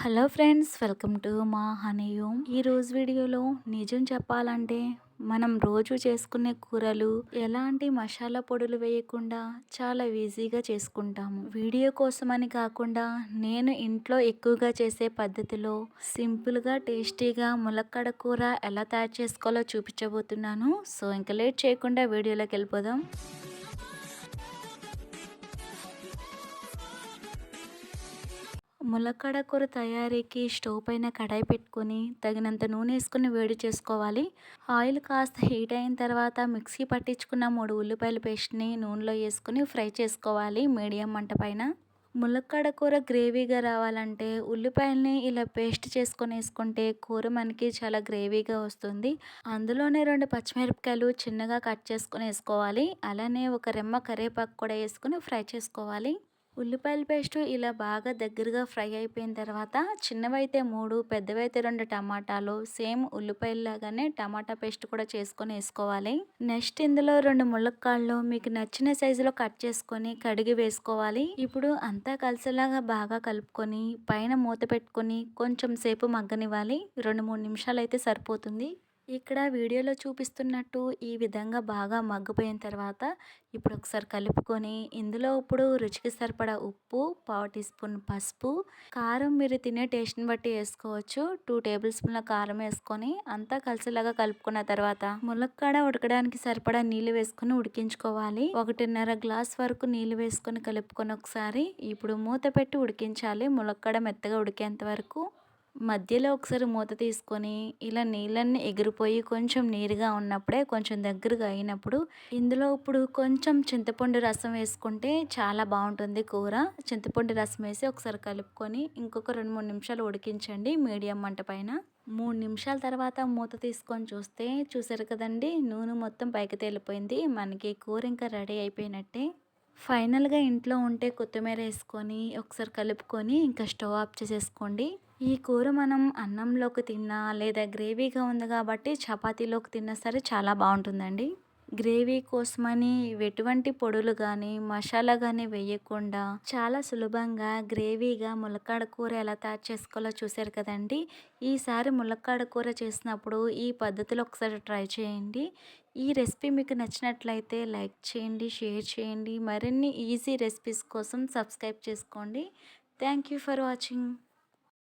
Hello friends welcome to మా హనీయూమ్. ఈ రోజు వీడియోలో నిజం చెప్పాలంటే మనం రోజు చేసుకునే కూరలు ఎలాంటి మసాలా పొడులు వేయకుండా చాలా ఈజీగా చేసుకుంటాము. వీడియో కోసమని కాకుండా నేను ఇంట్లో ఎక్కువగా చేసే పద్ధతిలో సింపుల్గా టేస్టీగా ములక్కడ కూర ఎలా తయారు చేసుకోవాలో చూపించబోతున్నాను. సో ఇంకా లేట్ చేయకుండా వీడియోలోకి వెళ్ళిపోదాం. ములక్కడ కూర తయారీకి స్టవ్ పైన కడాయి పెట్టుకొని తగినంత నూనె వేసుకొని వేడి చేసుకోవాలి. ఆయిల్ కాస్త హీట్ అయిన తర్వాత మిక్సీ పట్టించుకున్న మూడు ఉల్లిపాయల పేస్ట్ని నూనెలో వేసుకొని ఫ్రై చేసుకోవాలి మీడియం మంట పైన. ములక్కడ కూర గ్రేవీగా రావాలంటే ఉల్లిపాయల్ని ఇలా పేస్ట్ చేసుకొని వేసుకుంటే కూర మనకి చాలా గ్రేవీగా వస్తుంది. అందులోనే రెండు పచ్చిమిరపకాయలు చిన్నగా కట్ చేసుకొని వేసుకోవాలి. అలానే ఒక రెమ్మ కరివేపాకు కూడా వేసుకొని ఫ్రై చేసుకోవాలి. ఉల్లిపాయల పేస్ట్ ఇలా బాగా దగ్గరగా ఫ్రై అయిపోయిన తర్వాత చిన్నవైతే మూడు పెద్దవైతే రెండు టమాటాలు సేమ్ ఉల్లిపాయలాగానే టమాటా పేస్ట్ కూడా చేసుకొని వేసుకోవాలి. నెక్స్ట్ ఇందులో రెండు ములక్కాళ్ళు మీకు నచ్చిన సైజులో కట్ చేసుకొని కడిగి వేసుకోవాలి. ఇప్పుడు అంతా కలిసేలాగా బాగా కలుపుకొని పైన మూత పెట్టుకొని కొంచెం సేపు మగ్గనివ్వాలి. రెండు మూడు నిమిషాలు అయితే సరిపోతుంది. ఇక్కడ వీడియోలో చూపిస్తున్నట్టు ఈ విధంగా బాగా మగ్గిపోయిన తర్వాత ఇప్పుడు ఒకసారి కలుపుకొని ఇందులో ఇప్పుడు రుచికి సరిపడా ఉప్పు పావు టీ స్పూన్ పసుపు కారం మీరు తినే టేస్ట్ని బట్టి వేసుకోవచ్చు. టూ టేబుల్ స్పూన్ల కారం వేసుకొని అంతా కలిసేలాగా కలుపుకున్న తర్వాత ములక్కాడ ఉడకడానికి సరిపడా నీళ్ళు వేసుకొని ఉడికించుకోవాలి. ఒకటిన్నర గ్లాస్ వరకు నీళ్ళు వేసుకొని కలుపుకొని ఒకసారి ఇప్పుడు మూత పెట్టి ఉడికించాలి. ములక్కాడ మెత్తగా ఉడికేంత వరకు మధ్యలో ఒకసారి మూత తీసుకొని ఇలా నీళ్ళన్నీ ఎగిరిపోయి కొంచెం నీరుగా ఉన్నప్పుడే కొంచెం దగ్గరగా అయినప్పుడు ఇందులో ఇప్పుడు కొంచెం చింతపండు రసం వేసుకుంటే చాలా బాగుంటుంది కూర. చింతపండు రసం వేసి ఒకసారి కలుపుకొని ఇంకొక రెండు మూడు నిమిషాలు ఉడికించండి మీడియం మంట పైన. మూడు నిమిషాల తర్వాత మూత తీసుకొని చూస్తే చూసారు కదండి నూనె మొత్తం పైకి తేలిపోయింది. మనకి కూర ఇంకా రెడీ అయిపోయినట్టే. ఫైనల్గా ఇంట్లో ఉంటే కొత్తిమీర వేసుకొని ఒకసారి కలుపుకొని ఇంకా స్టవ్ ఆఫ్ చేసేసుకోండి. ఈ కూర మనం అన్నంలోకి తిన్నా లేదా గ్రేవీగా ఉంది కాబట్టి చపాతీలోకి తిన్నా సరే చాలా బాగుంటుందండి. గ్రేవీ కోసమని ఎటువంటి పొడులు కానీ మసాలా కానీ వేయకుండా చాలా సులభంగా గ్రేవీగా ములక్కాడ కూర ఎలా తయారు చేసుకోవాలో చూసారు కదండి. ఈసారి ములక్కాడ కూర చేసినప్పుడు ఈ పద్ధతిలో ఒకసారి ట్రై చేయండి. ఈ రెసిపీ మీకు నచ్చినట్లయితే లైక్ చేయండి షేర్ చేయండి. మరిన్ని ఈజీ రెసిపీస్ కోసం సబ్స్క్రైబ్ చేసుకోండి. Thank you for watching.